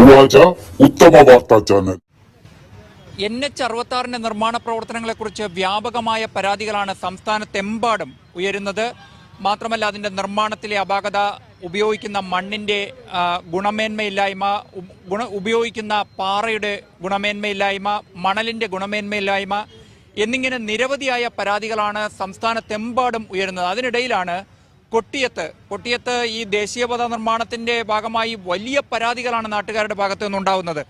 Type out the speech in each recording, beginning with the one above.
ഉവാച ഉത്തമ വാർത്താ ചാനൽ. എൻ എച്ച് അറുപത്തി ആറിന്റെ നിർമ്മാണ പ്രവർത്തനങ്ങളെക്കുറിച്ച് വ്യാപകമായ പരാതികളാണ് സംസ്ഥാനത്തെമ്പാടും ഉയരുന്നത്. മാത്രമല്ല അതിന്റെ നിർമ്മാണത്തിലെ അപാകത ഉപയോഗിക്കുന്ന മണ്ണിന്റെ ഗുണമേന്മയില്ലായ്മ ഗുണ ഉപയോഗിക്കുന്ന പാറയുടെ ഗുണമേന്മയില്ലായ്മ മണലിന്റെ ഗുണമേന്മയില്ലായ്മ എന്നിങ്ങനെ നിരവധിയായ പരാതികളാണ് സംസ്ഥാനത്തെമ്പാടും ഉയരുന്നത്. അതിനിടയിലാണ് കൊട്ടിയത്ത്. കൊട്ടിയത്ത് ഈ ദേശീയപഥ നിർമ്മാണത്തിന്റെ ഭാഗമായി വലിയ പരാതികളാണ് നാട്ടുകാരുടെ ഭാഗത്തു നിന്നുണ്ടാകുന്നത്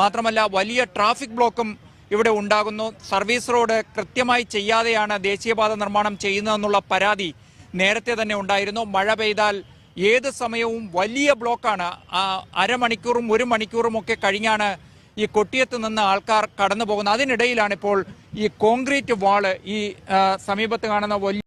മാത്രമല്ല വലിയ ട്രാഫിക് ബ്ലോക്കും ഇവിടെ ഉണ്ടാകുന്നു. സർവീസ് റോഡ് കൃത്യമായി ചെയ്യാതെയാണ് ദേശീയപാത നിർമ്മാണം ചെയ്യുന്നതെന്നുള്ള പരാതി നേരത്തെ തന്നെ ഉണ്ടായിരുന്നു. മഴ പെയ്താൽ ഏത് സമയവും വലിയ ബ്ലോക്കാണ്. അരമണിക്കൂറും ഒരു മണിക്കൂറും ഒക്കെ കഴിഞ്ഞാണ് ഈ കൊട്ടിയത്ത് നിന്ന് ആൾക്കാർ കടന്നു പോകുന്നത്. അതിനിടയിലാണ് ഇപ്പോൾ ഈ കോൺക്രീറ്റ് വാൾ ഈ സമീപത്ത് കാണുന്ന വലിയ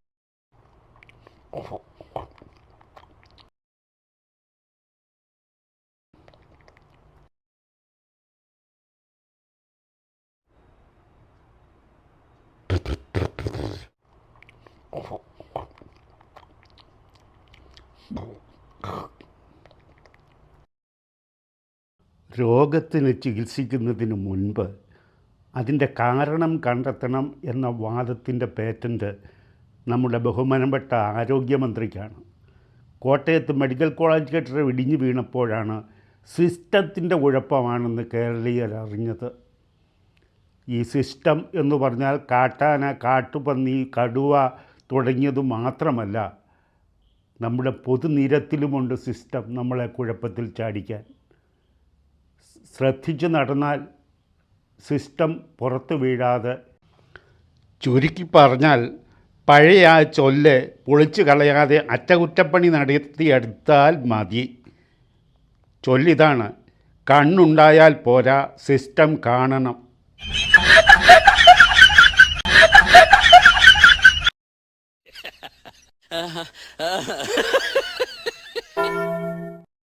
രോഗത്തിന് ചികിത്സിക്കുന്നതിന് മുൻപ് അതിന്റെ കാരണം കണ്ടെത്തണം എന്ന വാദത്തിന്റെ പേറ്റന്റ് നമ്മുടെ ബഹുമാനപ്പെട്ട ആരോഗ്യമന്ത്രിക്കാണ്. കോട്ടയത്ത് മെഡിക്കൽ കോളേജ് കെട്ടിടം ഇടിഞ്ഞു വീണപ്പോഴാണ് സിസ്റ്റത്തിന്റെ കുഴപ്പമാണെന്ന് കേരളീയർ അറിഞ്ഞത്. ഈ സിസ്റ്റം എന്ന് പറഞ്ഞാൽ കാട്ടാന കാട്ടുപന്നി കടുവ തുടങ്ങിയത് മാത്രമല്ല നമ്മുടെ പൊതുനിരത്തിലുമുണ്ട് സിസ്റ്റം നമ്മളെ കുഴപ്പത്തിൽ ചാടിക്കാൻ. ശ്രദ്ധിച്ച് നടന്നാൽ സിസ്റ്റം പുറത്തു വീഴാതെ. ചുരുക്കി പറഞ്ഞാൽ പഴയ ആ ചൊല്ല് പൊളിച്ചു കളയാതെ അറ്റകുറ്റപ്പണി നടത്തിയെടുത്താൽ മതി. ചൊല്ലിതാണ് കണ്ണുണ്ടായാൽ പോരാ സിസ്റ്റം കാണണം.